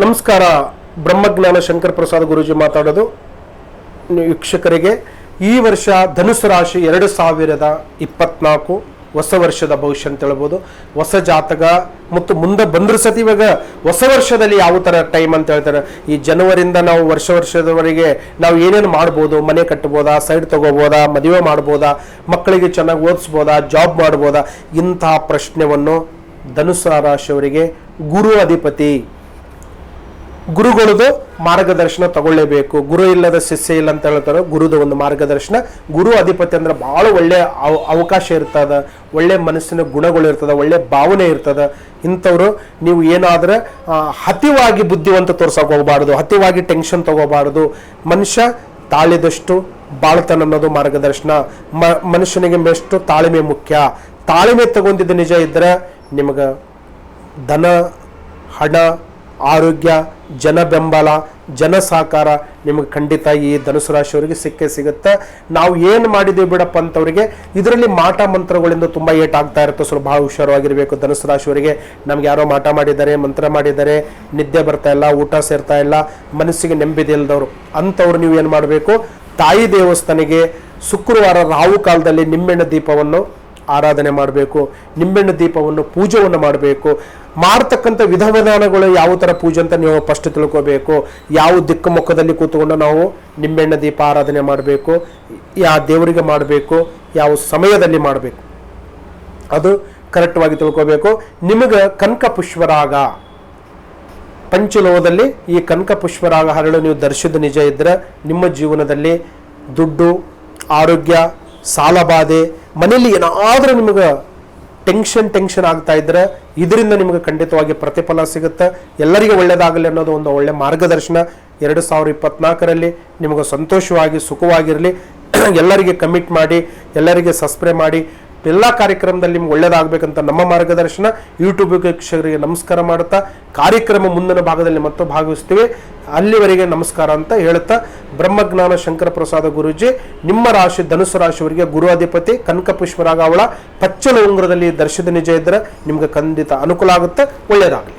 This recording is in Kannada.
ನಮಸ್ಕಾರ. ಬ್ರಹ್ಮಜ್ಞಾನ ಶಂಕರ ಪ್ರಸಾದ್ ಗುರುಜಿ ಮಾತಾಡೋದು. ವೀಕ್ಷಕರಿಗೆ, ಈ ವರ್ಷ ಧನುಸು ರಾಶಿ ಎರಡು ಸಾವಿರದ ಇಪ್ಪತ್ನಾಲ್ಕು ಹೊಸ ವರ್ಷದ ಭವಿಷ್ಯ ಅಂತ ಹೇಳ್ಬೋದು. ಹೊಸ ಜಾತಕ ಮತ್ತು ಮುಂದೆ ಬಂದ್ರ ಸತಿ ಇವಾಗ ಹೊಸ ವರ್ಷದಲ್ಲಿ ಯಾವ ಥರ ಟೈಮ್ ಅಂತ ಹೇಳ್ತಾರೆ. ಈ ಜನವರಿಂದ ನಾವು ವರ್ಷ ವರ್ಷದವರೆಗೆ ನಾವು ಏನೇನು ಮಾಡ್ಬೋದು, ಮನೆ ಕಟ್ಬೋದಾ ಸೈಡ್ ತಗೋಬೋದಾ, ಮದುವೆ ಮಾಡ್ಬೋದಾ, ಮಕ್ಕಳಿಗೆ ಚೆನ್ನಾಗಿ ಓದಿಸ್ಬೋದಾ ಜಾಬ್ ಮಾಡ್ಬೋದಾ, ಇಂತಹ ಪ್ರಶ್ನೆಯನ್ನು ಧನುಸು ರಾಶಿಯವರಿಗೆ ಗುರು ಅಧಿಪತಿ ಗುರುಗಳದು ಮಾರ್ಗದರ್ಶನ ತಗೊಳ್ಳೇಬೇಕು. ಗುರು ಇಲ್ಲದ ಶಿಷ್ಯ ಇಲ್ಲ ಅಂತ ಹೇಳ್ತಾರೆ. ಗುರುದ ಒಂದು ಮಾರ್ಗದರ್ಶನ. ಗುರು ಅಧಿಪತಿ ಅಂದ್ರೆ ಬಹಳ ಒಳ್ಳೆ ಅವ- ಅವಕಾಶ ಇರ್ತದ. ಒಳ್ಳೆ ಮನಸ್ಸಿನ ಗುಣಗಳು ಇರ್ತದ. ಒಳ್ಳೆ ಭಾವನೆ ಇರ್ತದ. ಇಂಥವ್ರು ನೀವು ಏನಾದ್ರೆ ಅತಿವಾಗಿ ಬುದ್ಧಿವಂತ ತೋರ್ಸಕ್ ಹೋಗಬಾರ್ದು. ಹತಿವಾಗಿ ಟೆನ್ಷನ್ ತಗೋಬಾರ್ದು. ಮನುಷ್ಯ ತಾಳಿದಷ್ಟು ಬಾಳ್ತನ ಅನ್ನೋದು ಮಾರ್ಗದರ್ಶನ. ಮನುಷ್ಯನಿಗೆ ಮೆಷ್ಟು ತಾಳ್ಮೆ ಮುಖ್ಯ. ತಾಳ್ಮೆ ತಗೊಂಡಿದ್ದು ನಿಜ ಇದ್ರೆ ನಿಮಗೆ ಧನ, ಹಣ ಆರೋಗ್ಯ ಜನ ಬೆಂಬಲ ಜನ ಸಹಕಾರ ನಿಮಗೆ ಖಂಡಿತ ಈ ಧನುಸು ರಾಶಿಯವರಿಗೆ ಸಿಕ್ಕೇ ಸಿಗುತ್ತೆ. ನಾವು ಏನು ಮಾಡಿದ್ದೀವಿ ಬಿಡಪ್ಪ ಅಂತವರಿಗೆ, ಇದರಲ್ಲಿ ಮಾಟ ಮಂತ್ರಗಳಿಂದ ತುಂಬ ಏಟಾಗ್ತಾ ಇರುತ್ತೆ. ಸ್ವಲ್ಪ ಹುಷಾರಾಗಿರಬೇಕು ಧನುಸು ರಾಶಿಯವರಿಗೆ ನಮ್ಗೆ ಯಾರೋ ಮಾಟ ಮಾಡಿದ್ದಾರೆ, ಮಂತ್ರ ಮಾಡಿದ್ದಾರೆ, ನಿದ್ದೆ ಬರ್ತಾ ಇಲ್ಲ, ಊಟ ಸೇರ್ತಾ ಇಲ್ಲ, ಮನಸ್ಸಿಗೆ ನೆಮ್ಮದಿ ಇಲ್ದವರು. ಅಂಥವ್ರು ನೀವು ಏನು ಮಾಡಬೇಕು, ತಾಯಿ ದೇವಸ್ಥಾನಿಗೆ ಶುಕ್ರವಾರ ರಾಹು ಕಾಲದಲ್ಲಿ ನಿಮ್ಮೆಣ್ಣ ದೀಪವನ್ನು ಆರಾಧನೆ ಮಾಡಬೇಕು ನಿಂಬೆಣ್ಣೆ ದೀಪವನ್ನು ಪೂಜೆಯನ್ನು ಮಾಡಬೇಕು. ಮಾಡ್ತಕ್ಕಂಥ ವಿಧ ವಿಧಾನಗಳು ಯಾವ ಥರ ಪೂಜೆ ಅಂತ ನೀವು ಫಸ್ಟ್ ತಿಳ್ಕೋಬೇಕು. ಯಾವ ದಿಕ್ಕು ಮುಖದಲ್ಲಿ ಕೂತ್ಕೊಂಡು ನಾವು ನಿಂಬೆಣ್ಣೆ ದೀಪ ಆರಾಧನೆ ಮಾಡಬೇಕು ಯಾವ ದೇವರಿಗೆ ಮಾಡಬೇಕು, ಯಾವ ಸಮಯದಲ್ಲಿ ಮಾಡಬೇಕು. ಅದು ಕರೆಕ್ಟ್ವಾಗಿ ತಿಳ್ಕೋಬೇಕು. ನಿಮಗೆ ಕನಕ ಪುಷ್ಪರಾಗ ಪಂಚಲೋಹದಲ್ಲಿ ಈ ಕನಕ ಪುಷ್ಪರಾಗ ಹರಳು ನೀವು ದರ್ಶಿದ ನಿಜ ಇದ್ದರೆ ನಿಮ್ಮ ಜೀವನದಲ್ಲಿ ದುಡ್ಡು, ಆರೋಗ್ಯ ಸಾಲಬಾಧೆ ಮನೆಯಲ್ಲಿ ಏನಾದರೂ ನಿಮಗೆ ಟೆನ್ಷನ್ ಟೆನ್ಷನ್ ಆಗ್ತಾ ಇದ್ರೆ ಇದರಿಂದ ನಿಮಗೆ ಖಂಡಿತವಾಗಿ ಪ್ರತಿಫಲ ಸಿಗುತ್ತೆ. ಎಲ್ಲರಿಗೆ ಒಳ್ಳೆಯದಾಗಲಿ ಅನ್ನೋದು ಒಂದು ಒಳ್ಳೆ ಮಾರ್ಗದರ್ಶನ. ಎರಡು ಸಾವಿರ ಇಪ್ಪತ್ನಾಲ್ಕರಲ್ಲಿ ನಿಮಗೆ ಸಂತೋಷವಾಗಿ, ಸುಖವಾಗಿರಲಿ. ಎಲ್ಲರಿಗೆ ಕಮಿಟ್ ಮಾಡಿ, ಎಲ್ಲರಿಗೆ ಸಬ್ಸ್ಕ್ರೈಬ್ ಮಾಡಿ. ಎಲ್ಲ ಕಾರ್ಯಕ್ರಮದಲ್ಲಿ ನಿಮ್ಗೆ ಒಳ್ಳೇದಾಗಬೇಕಂತ ನಮ್ಮ ಮಾರ್ಗದರ್ಶನ ಯೂಟ್ಯೂಬ್ ವೀಕ್ಷಕರಿಗೆ ನಮಸ್ಕಾರ ಮಾಡುತ್ತಾ, ಕಾರ್ಯಕ್ರಮ ಮುಂದಿನ ಭಾಗದಲ್ಲಿ ಮತ್ತೆ ಭಾಗವಹಿಸ್ತೀವಿ ಅಲ್ಲಿವರೆಗೆ ನಮಸ್ಕಾರ ಅಂತ ಹೇಳುತ್ತಾ, ಬ್ರಹ್ಮಜ್ಞಾನ ಶಂಕರ ಪ್ರಸಾದ ಗುರುಜಿ, ನಿಮ್ಮ ರಾಶಿ ಧನುಸು ರಾಶಿಯವರಿಗೆ ಗುರು ಅಧಿಪತಿ ಕನಕ ಪುಷ್ಪರಾಗ ಅವಳ ಪಚ್ಚಲ ಉಂಗುರದಲ್ಲಿ ದರ್ಶನ ನಿಜ ಇದ್ದರೆ ನಿಮ್ಗೆ ಖಂಡಿತ ಅನುಕೂಲ ಆಗುತ್ತೆ ಒಳ್ಳೆಯದಾಗಲಿ.